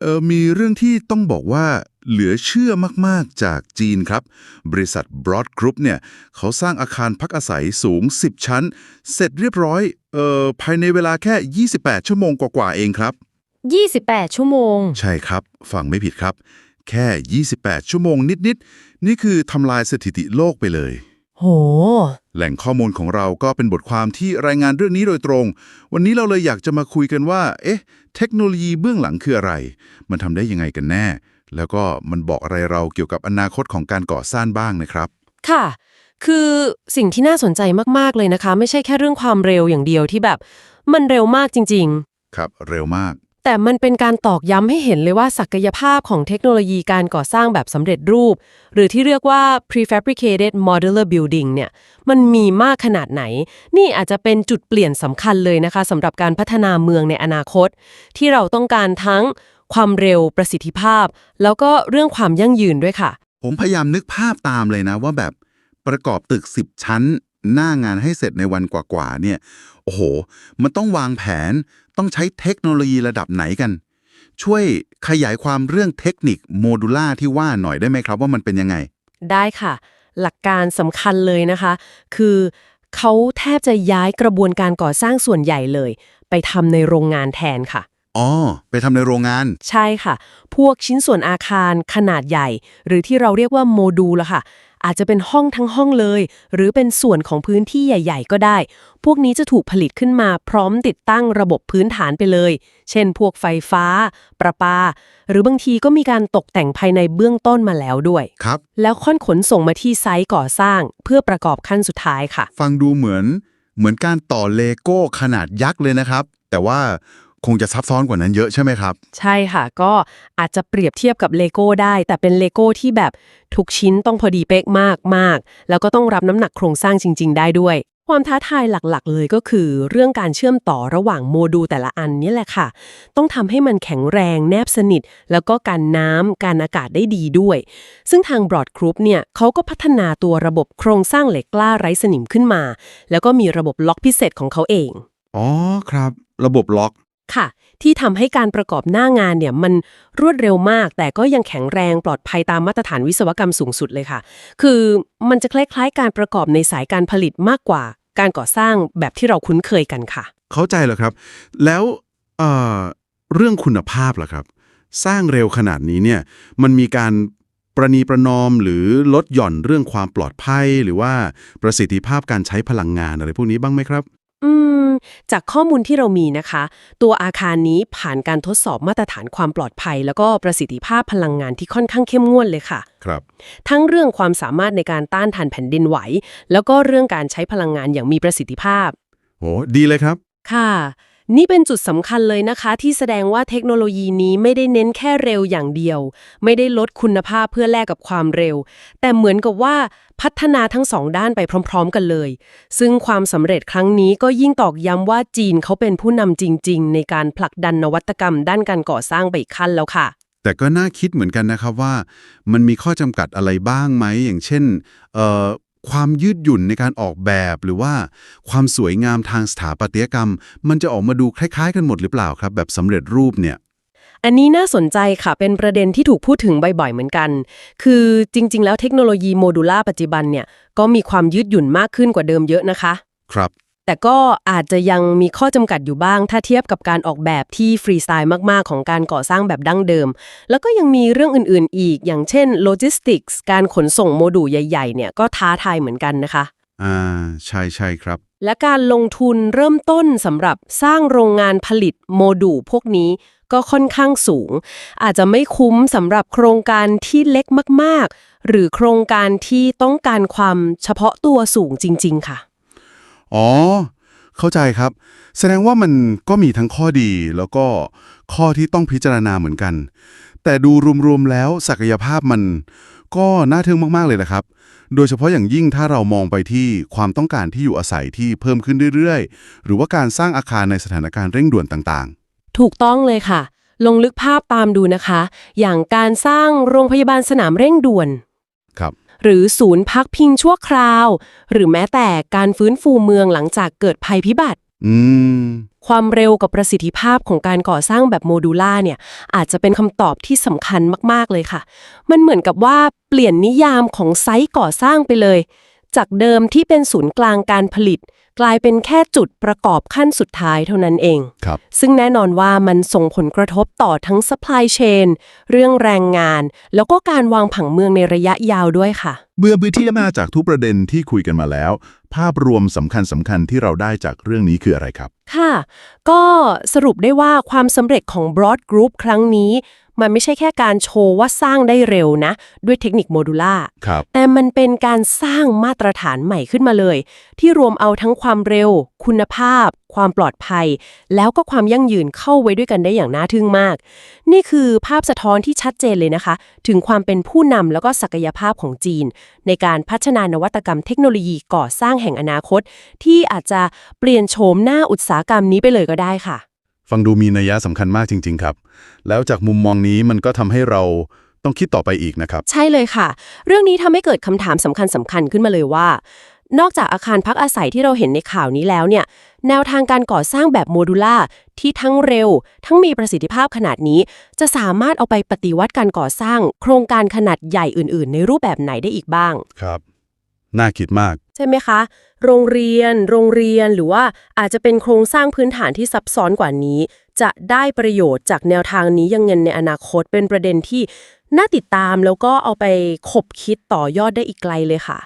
เออมีเรื่องที่ต้องบอกว่าเหลือเชื่อมาก ๆ จากจีนครับ บริษัท Broad Group เนี่ยเขาสร้างอาคารพักอาศัยสูง 10 ชั้น เสร็จเรียบร้อยเอ่อภายในเวลาแค่ 28 ชั่วโมงกว่า ๆ เองครับ 28 ชั่วโมง ใช่ครับ ฟังไม่ผิดครับ แค่ 28 ชั่วโมงนิด ๆ นี่คือทำลายสถิติโลกไปเลย โห แหล่งข้อมูลของเราก็เป็นบทความที่รายงานเรื่องนี้โดยตรง วันนี้เราเลยอยากจะมาคุยกันว่า เอ๊ะ เทคโนโลยีเบื้องหลังคืออะไร มันทำได้ยังไงกันแน่ แล้วก็มันบอกอะไรเราเกี่ยวกับอนาคตของการก่อสร้างบ้างนะครับ ค่ะ คือสิ่งที่น่าสนใจมาก ๆ เลยนะคะ ไม่ใช่แค่เรื่องความเร็วอย่างเดียวที่แบบ มันเร็วมากจริงครับ เร็วมากๆ แต่มันเป็นการตอกย้ำให้เห็นเลยว่าศักยภาพของเทคโนโลยีการก่อสร้างแบบสำเร็จรูป หรือที่เรียกว่า prefabricated modular building เนี่ย มันมีมากขนาดไหน นี่อาจจะเป็นจุดเปลี่ยนสำคัญเลยนะคะสำหรับการพัฒนาเมืองในอนาคต ที่เราต้องการทั้งความเร็วประสิทธิภาพ แล้วก็เรื่องความยั่งยืนด้วยค่ะ ผมพยายามนึกภาพตามเลยนะว่าแบบประกอบตึก 10 ชั้น หน้างานให้เสร็จในวันกว่าๆเนี่ยโอ้โห มันต้องวางแผนต้องใช้เทคโนโลยีระดับไหนกัน ช่วยขยายความเรื่องเทคนิคโมดูล่าที่ว่าหน่อยได้ไหมครับว่ามันเป็นยังไง ได้ค่ะ หลักการสำคัญเลยนะคะ คือเขาแทบจะย้ายกระบวนการก่อสร้างส่วนใหญ่เลย ไปทำในโรงงานแทนค่ะอ๋อ ไปทำในโรงงาน ใช่ค่ะ พวกชิ้นส่วนอาคารขนาดใหญ่ หรือที่เราเรียกว่าโมดูลละค่ะ อาจจะเป็นห้องทั้งห้องเลย หรือเป็นส่วนของพื้นที่ใหญ่ ๆ ก็ได้ พวกนี้จะถูกผลิตขึ้นมาพร้อมติดตั้งระบบพื้นฐานไปเลย เช่น พวกไฟฟ้า ประปา หรือบางทีก็มีการตกแต่งภายในเบื้องต้นมาแล้วด้วย ครับ แล้วค่อนขนส่งมาที่ไซต์ก่อสร้าง เพื่อประกอบขั้นสุดท้ายค่ะ ฟังดูเหมือน เหมือนการต่อเลโก้ขนาดยักษ์เลยนะครับ แต่ว่า คงจะซับซ้อนกว่านั้นเยอะใช่ไหมครับ ใช่ค่ะ ก็อาจจะเปรียบเทียบกับเลโก้ได้ แต่เป็นเลโก้ที่แบบทุกชิ้นต้องพอดีเป๊ะมากมากๆแล้วก็ต้องรับน้ำหนักโครงสร้างจริง ๆ ได้ด้วย ความท้าทายหลักๆ เลยก็คือ เรื่องการเชื่อมต่อระหว่างโมดูลแต่ละอันนี่แหละค่ะ ต้องทำให้มันแข็งแรงแนบสนิท แล้วก็การน้ำการอากาศได้ดีด้วย ซึ่งทาง Broad Group เนี่ยเขาก็พัฒนาตัวระบบโครงสร้างเหล็กกล้าไร้สนิมขึ้นมา แล้วก็มีระบบล็อกพิเศษของเขาเองอ๋อครับ ระบบล็อก ค่ะ ที่ทำให้การประกอบหน้างานเนี่ยมันรวดเร็วมาก แต่ก็ยังแข็งแรงปลอดภัยตามมาตรฐานวิศวกรรมสูงสุดเลยค่ะ คือมันจะคล้ายๆ การประกอบในสายการผลิตมากกว่า การก่อสร้างแบบที่เราคุ้นเคยกันค่ะ เข้าใจแล้วครับ แล้วเอ่อเรื่องคุณภาพล่ะครับ สร้างเร็วขนาดนี้เนี่ยมันมีการประนีประนอมหรือลดหย่อนเรื่องความปลอดภัย หรือว่าประสิทธิภาพการใช้พลังงานอะไรพวกนี้บ้างไหมครับ อืม จากข้อมูลที่เรามีนะคะ ตัวอาคารนี้ผ่านการทดสอบมาตรฐานความปลอดภัย แล้วก็ประสิทธิภาพพลังงานที่ค่อนข้างเข้มงวดเลยค่ะ ครับ ทั้งเรื่องความสามารถในการต้านทานแผ่นดินไหว แล้วก็เรื่องการใช้พลังงานอย่างมีประสิทธิภาพ โห ดีเลยครับ ค่ะ นี่เป็นจุดสำคัญเลยนะคะที่แสดงว่าเทคโนโลยีนี้ไม่ได้เน้นแค่เร็วอย่างเดียว ไม่ได้ลดคุณภาพเพื่อแลกกับความเร็ว แต่เหมือนกับว่าพัฒนาทั้งสองด้านไปพร้อม ๆ กันเลย ซึ่งความสำเร็จครั้งนี้ก็ยิ่งตอกย้ำว่าจีนเขาเป็นผู้นำจริง ๆ ในการผลักดันนวัตกรรม ด้านการก่อสร้างไปขั้นแล้วค่ะ แต่ก็น่าคิดเหมือนกันนะครับว่า มันมีข้อจำกัดอะไรบ้างไหมอย่างเช่นเอ่อ ความยืดหยุ่นในการออกแบบหรือว่าความสวยงามทางสถาปัตยกรรม มันจะออกมาดูคล้าย ๆ กันหมดหรือเปล่าครับ แบบสำเร็จรูปเนี่ยอันนี้น่าสนใจค่ะ เป็นประเด็นที่ถูกพูดถึงบ่อยๆเหมือนกัน คือจริง ๆ แล้วเทคโนโลยีโมดูล่าปัจจุบันเนี่ยก็มีความยืดหยุ่นมากขึ้นกว่าเดิมเยอะนะคะ ครับ แต่ก็อาจจะยังมีข้อจำกัดอยู่บ้าง ถ้าเทียบกับการออกแบบที่ฟรีสไตล์มาก ๆ ของการก่อสร้างแบบดั้งเดิม แล้วก็ยังมีเรื่องอื่น ๆ อีก อย่างเช่นโลจิสติกส์การขนส่งโมดูลใหญ่ ๆ เนี่ยก็ท้าทายเหมือนกันนะคะ อ่า ใช่ใช่ครับ และการลงทุนเริ่มต้นสำหรับสร้างโรงงานผลิตโมดูลพวกนี้ก็ค่อนข้างสูง อาจจะไม่คุ้มสำหรับโครงการที่เล็กมาก ๆ หรือโครงการที่ต้องการความเฉพาะตัวสูงจริง ๆ ค่ะ อ๋อ เข้าใจครับ แสดงว่ามันก็มีทั้งข้อดีแล้วก็ข้อที่ต้องพิจารณาเหมือนกัน แต่ดูรวมๆแล้วศักยภาพมันก็น่าทึ่งมากๆเลยนะครับ โดยเฉพาะอย่างยิ่งถ้าเรามองไปที่ความต้องการที่อยู่อาศัยที่เพิ่มขึ้นเรื่อยๆ หรือว่าการสร้างอาคารในสถานการณ์เร่งด่วนต่างถูกต้องเลยค่ะ ลงลึกภาพตามดูนะคะ อย่างการสร้างโรงพยาบาลสนามเร่งด่วนๆครับ หรือศูนย์พักพิงชั่วคราว หรือแม้แต่การฟื้นฟูเมืองหลังจากเกิดภัยพิบัติอืมความเร็วกับประสิทธิภาพของการก่อสร้างแบบโมดูล่าเนี่ย อาจจะเป็นคำตอบที่สำคัญมาก ๆ เลยค่ะ มันเหมือนกับว่าเปลี่ยนนิยามของไซต์ก่อสร้างไปเลย จากเดิมที่เป็นศูนย์กลางการผลิต กลายเป็นแค่จุดประกอบขั้นสุดท้ายเท่านั้นเอง ครับ ซึ่งแน่นอนว่ามันส่งผลกระทบต่อทั้ง supply chain เรื่องแรงงาน แล้วก็การวางผังเมืองในระยะยาวด้วยค่ะ เมื่อพื้นที่มาจากทุกประเด็นที่คุยกันมาแล้ว ภาพรวมสำคัญสำคัญที่เราได้จากเรื่องนี้คืออะไรครับ ค่ะ ก็สรุปได้ว่าความสำเร็จของ Broad Group ครั้งนี้ มันไม่ใช่แค่การโชว์ว่าสร้างได้เร็วนะ ด้วยเทคนิคโมดูล่าครับแต่มันเป็นการสร้างมาตรฐานใหม่ขึ้นมาเลย ที่รวมเอาทั้งความเร็ว คุณภาพ ความปลอดภัย แล้วก็ความยั่งยืนเข้าไว้ด้วยกันได้อย่างน่าทึ่งมาก นี่คือภาพสะท้อนที่ชัดเจนเลยนะคะ ถึงความเป็นผู้นำแล้วก็ศักยภาพของจีน ในการพัฒนานวัตกรรมเทคโนโลยีก่อสร้างแห่งอนาคต ที่อาจจะเปลี่ยนโฉมหน้าอุตสาหกรรมนี้ไปเลยก็ได้ค่ะ ฟังดูมีนัยยะสำคัญมากจริง ๆ ครับ แล้วจากมุมมองนี้มันก็ทำให้เราต้องคิดต่อไปอีกนะครับ ใช่เลยค่ะ เรื่องนี้ทำให้เกิดคำถามสำคัญสำคัญขึ้นมาเลยว่า นอกจากอาคารพักอาศัยที่เราเห็นในข่าวนี้แล้วเนี่ย แนวทางการก่อสร้างแบบโมดูล่าที่ทั้งเร็ว ทั้งมีประสิทธิภาพขนาดนี้ จะสามารถเอาไปปฏิวัติการก่อสร้าง โครงการขนาดใหญ่อื่น ๆ ในรูปแบบไหนได้อีกบ้าง ครับ น่าคิดมาก ใช่ไหมคะ โรงเรียน โรงเรียนหรือว่าอาจจะเป็นโครงสร้างพื้นฐานที่ซับซ้อนกว่านี้ จะได้ประโยชน์จากแนวทางนี้ยังเงินในอนาคตเป็นประเด็นที่น่าติดตามแล้วก็เอาไปขบคิดต่อยอดได้อีกไกลเลยค่ะ